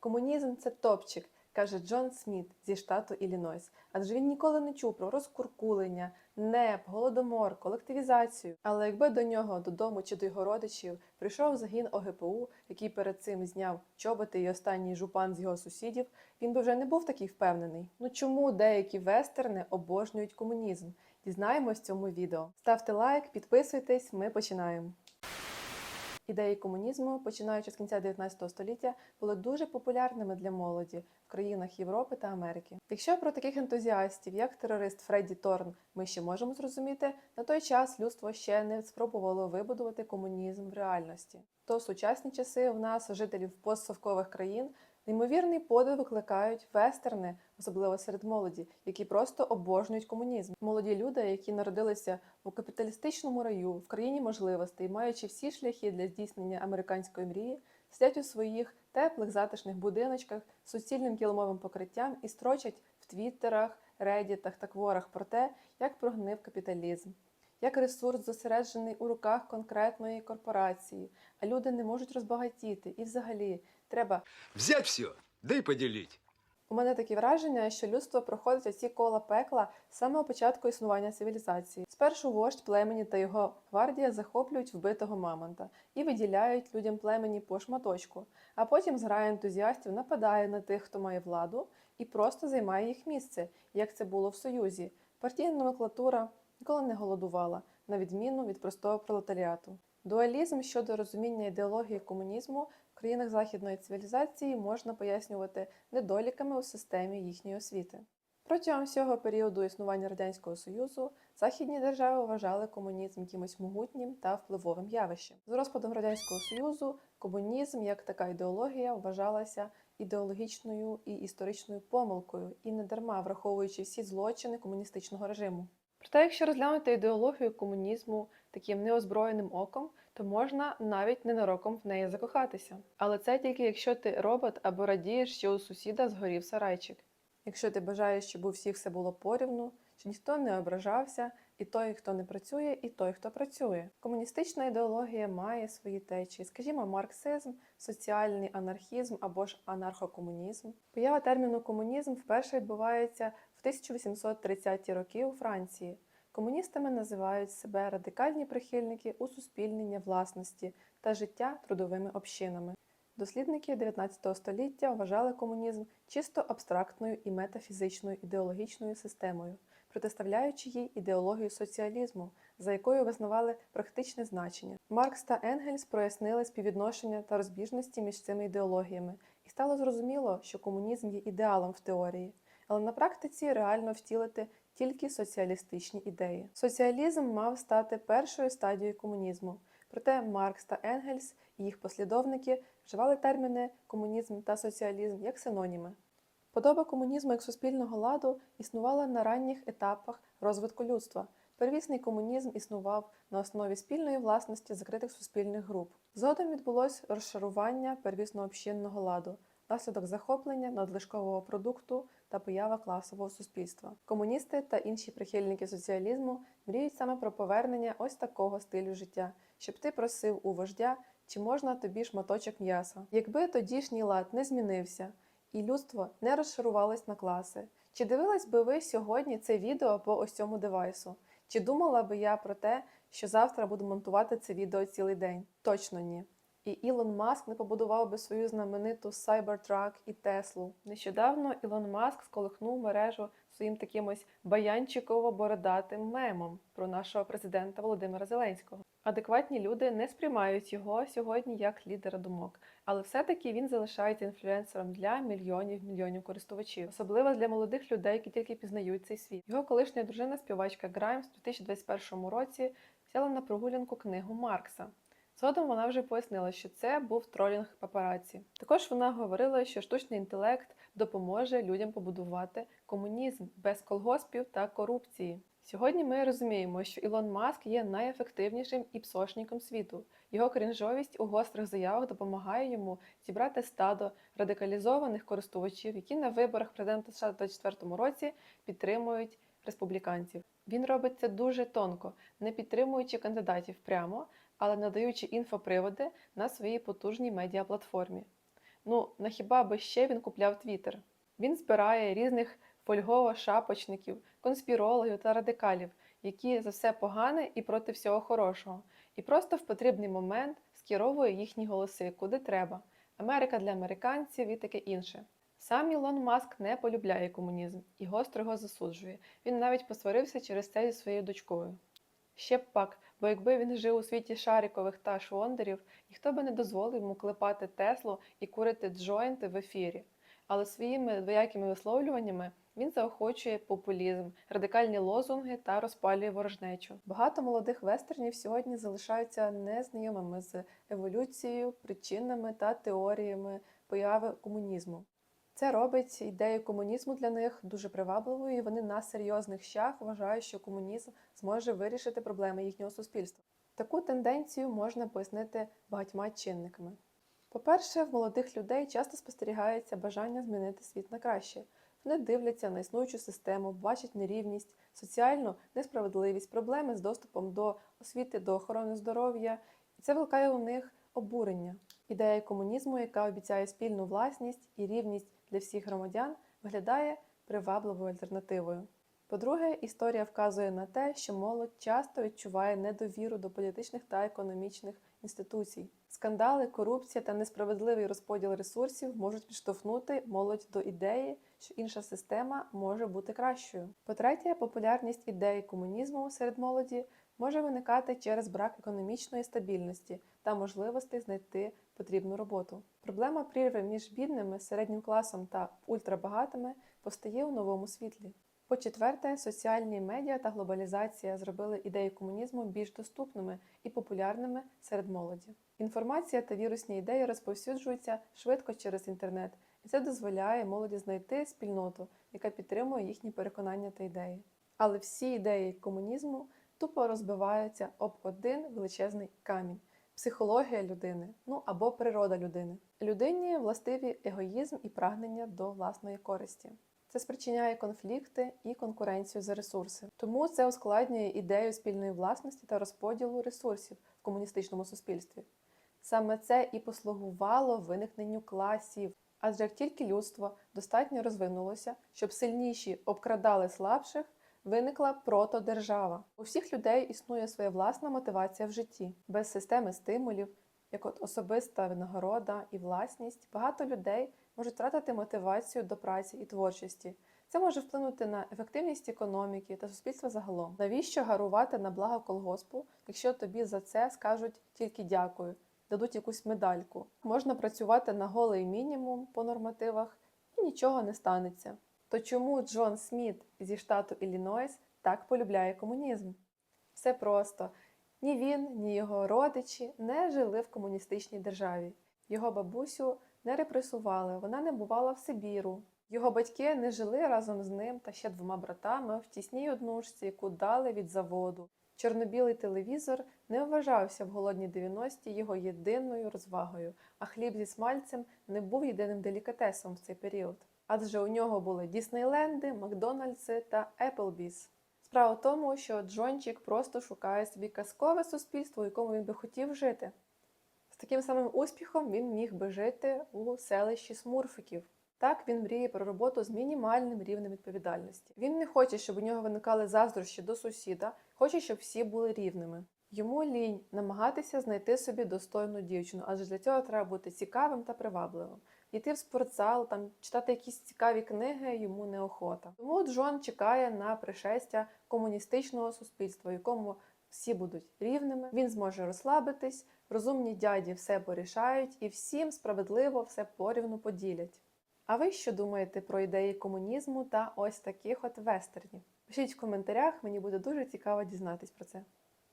Комунізм це топчик, каже Джон Сміт зі штату Іллінойс. Адже він ніколи не чув про розкуркулення, НЕП, голодомор, колективізацію. Але якби до нього додому чи до його родичів прийшов загін ОГПУ, який перед цим зняв чоботи і останній жупан з його сусідів, він би вже не був такий впевнений. Ну чому деякі вестерни обожнюють комунізм? Дізнаємось в цьому відео. Ставте лайк, підписуйтесь, ми починаємо. Ідеї комунізму, починаючи з кінця 19 століття, були дуже популярними для молоді в країнах Європи та Америки. Якщо про таких ентузіастів, як терорист Фредді Торн, ми ще можемо зрозуміти, на той час людство ще не спробувало вибудувати комунізм в реальності. То в сучасні часи в нас, жителів постсовкових країн, неймовірний подив викликають вестерни, особливо серед молоді, які просто обожнюють комунізм. Молоді люди, які народилися у капіталістичному раю, в країні можливостей, маючи всі шляхи для здійснення американської мрії, сидять у своїх теплих затишних будиночках з суцільним килимовим покриттям і строчать в твіттерах, реддітах та кворах про те, як прогнив капіталізм. Як ресурс зосереджений у руках конкретної корпорації, а люди не можуть розбагатіти. І взагалі треба Взять все, да и поделить. У мене такі враження, що людство проходить оці кола пекла з самого початку існування цивілізації. Спершу вождь племені та його гвардія захоплюють вбитого мамонта і виділяють людям племені по шматочку, а потім зграя ентузіастів нападає на тих, хто має владу, і просто займає їх місце, як це було в Союзі. Партійна номенклатура ніколи не голодувала, на відміну від простого пролетаріату. Дуалізм щодо розуміння ідеології комунізму в країнах західної цивілізації можна пояснювати недоліками у системі їхньої освіти. Протягом всього періоду існування Радянського Союзу західні держави вважали комунізм якимось могутнім та впливовим явищем. З розпадом Радянського Союзу комунізм як така ідеологія вважалася ідеологічною і історичною помилкою, і не дарма враховуючи всі злочини комуністичного режиму. Проте, якщо розглянути ідеологію комунізму таким неозброєним оком, то можна навіть ненароком в неї закохатися. Але це тільки якщо ти робот або радієш, що у сусіда згорів сарайчик. Якщо ти бажаєш, щоб у всіх все було порівну, що ніхто не ображався, і той, хто не працює, і той, хто працює. Комуністична ідеологія має свої течії, скажімо, марксизм, соціальний анархізм або ж анархокомунізм. Поява терміну комунізм вперше відбувається в 1830-ті роки у Франції. Комуністами називають себе радикальні прихильники усуспільнення власності та життя трудовими общинами. Дослідники 19 століття вважали комунізм чисто абстрактною і метафізичною ідеологічною системою, протиставляючи їй ідеологію соціалізму, за якою визнавали практичне значення. Маркс та Енгельс прояснили співвідношення та розбіжності між цими ідеологіями, і стало зрозуміло, що комунізм є ідеалом в теорії, але на практиці реально втілити тільки соціалістичні ідеї. Соціалізм мав стати першою стадією комунізму. Проте Маркс та Енгельс і їх послідовники вживали терміни комунізм та соціалізм як синоніми. Подоба комунізму як суспільного ладу існувала на ранніх етапах розвитку людства. Первісний комунізм існував на основі спільної власності закритих суспільних груп. Згодом відбулось розшарування первісно общинного ладу, наслідок захоплення надлишкового продукту та поява класового суспільства. Комуністи та інші прихильники соціалізму мріють саме про повернення ось такого стилю життя, щоб ти просив у вождя, чи можна тобі шматочок м'яса. Якби тодішній лад не змінився і людство не розшарувалось на класи, чи дивились би ви сьогодні це відео по ось цьому девайсу? Чи думала би я про те, що завтра буду монтувати це відео цілий день? Точно ні. І Ілон Маск не побудував би свою знамениту Cybertruck і Теслу. Нещодавно Ілон Маск сколихнув мережу своїм таким ось баянчиково-бородатим мемом про нашого президента Володимира Зеленського. Адекватні люди не сприймають його сьогодні як лідера думок, але все-таки він залишається інфлюенсером для мільйонів мільйонів користувачів, особливо для молодих людей, які тільки пізнають цей світ. Його колишня дружина, співачка Граймс, у 2021 році взяла на прогулянку книгу Маркса. Згодом вона вже пояснила, що це був тролінг папараці. Також вона говорила, що штучний інтелект допоможе людям побудувати комунізм без колгоспів та корупції. Сьогодні ми розуміємо, що Ілон Маск є найефективнішим іпсошником світу. Його крінжовість у гострих заявах допомагає йому зібрати стадо радикалізованих користувачів, які на виборах президента США у 2024 році підтримують республіканців. Він робить це дуже тонко, не підтримуючи кандидатів прямо, але надаючи інфоприводи на своїй потужній медіаплатформі. Ну, на хіба би ще він купляв Твіттер? Він збирає різних фольгово-шапочників, конспірологів та радикалів, які за все погане і проти всього хорошого, і просто в потрібний момент скеровує їхні голоси куди треба. Америка для американців і таке інше. Сам Ілон Маск не полюбляє комунізм і гостро його засуджує. Він навіть посварився через це зі своєю дочкою. Ще б пак, бо якби він жив у світі шарикових та швондерів, ніхто би не дозволив йому клепати Теслу і курити джойнти в ефірі. Але своїми двоякими висловлюваннями він заохочує популізм, радикальні лозунги та розпалює ворожнечу. Багато молодих вестернів сьогодні залишаються незнайомими з еволюцією, причинами та теоріями появи комунізму. Це робить ідею комунізму для них дуже привабливою, і вони на серйозних щах вважають, що комунізм зможе вирішити проблеми їхнього суспільства. Таку тенденцію можна пояснити багатьма чинниками. По-перше, в молодих людей часто спостерігається бажання змінити світ на краще. Вони дивляться на існуючу систему, бачать нерівність, соціальну несправедливість, проблеми з доступом до освіти, до охорони здоров'я, і це викликає у них обурення. Ідея комунізму, яка обіцяє спільну власність і рівність для всіх громадян, виглядає привабливою альтернативою. По-друге, історія вказує на те, що молодь часто відчуває недовіру до політичних та економічних інституцій. Скандали, корупція та несправедливий розподіл ресурсів можуть підштовхнути молодь до ідеї, що інша система може бути кращою. По-третє, популярність ідеї комунізму серед молоді може виникати через брак економічної стабільності та можливості знайти потрібну роботу. Проблема прірви між бідними, середнім класом та ультрабагатими постає у новому світлі. По-четверте, соціальні медіа та глобалізація зробили ідею комунізму більш доступними і популярними серед молоді. Інформація та вірусні ідеї розповсюджуються швидко через інтернет, і це дозволяє молоді знайти спільноту, яка підтримує їхні переконання та ідеї. Але всі ідеї комунізму тупо розбиваються об один величезний камінь психологія людини, ну або природа людини. Людині властиві егоїзм і прагнення до власної користі. Це спричиняє конфлікти і конкуренцію за ресурси. Тому це ускладнює ідею спільної власності та розподілу ресурсів в комуністичному суспільстві. Саме це і послугувало виникненню класів. Адже як тільки людство достатньо розвинулося, щоб сильніші обкрадали слабших, виникла протодержава. У всіх людей існує своя власна мотивація в житті, без системи стимулів, як от особиста винагорода і власність, багато людей можуть втратити мотивацію до праці і творчості. Це може вплинути на ефективність економіки та суспільства загалом. Навіщо гарувати на благо колгоспу, якщо тобі за це скажуть тільки дякую, дадуть якусь медальку? Можна працювати на голий мінімум по нормативах і нічого не станеться. То чому Джон Сміт зі штату Іллінойс так полюбляє комунізм? Все просто. Ні він, ні його родичі не жили в комуністичній державі. Його бабусю не репресували, вона не бувала в Сибіру. Його батьки не жили разом з ним та ще двома братами в тісній однушці, яку дали від заводу. Чорнобілий телевізор не вважався в голодні 90-ті його єдиною розвагою, а хліб зі смальцем не був єдиним делікатесом в цей період. Адже у нього були Діснейленди, Макдональдси та Еплбіс. Справа в тому, що Джончик просто шукає собі казкове суспільство, у якому він би хотів жити. З таким самим успіхом він міг би жити у селищі Смурфиків. Так він мріє про роботу з мінімальним рівнем відповідальності. Він не хоче, щоб у нього виникали заздрощі до сусіда, хоче, щоб всі були рівними. Йому лінь намагатися знайти собі достойну дівчину, адже для цього треба бути цікавим та привабливим. Йти в спортзал, там читати якісь цікаві книги йому неохота. Тому Джон чекає на пришестя комуністичного суспільства, в якому всі будуть рівними. Він зможе розслабитись, розумні дяді все порішають і всім справедливо все порівну поділять. А ви що думаєте про ідеї комунізму та ось таких от вестернів? Пишіть в коментарях, мені буде дуже цікаво дізнатись про це.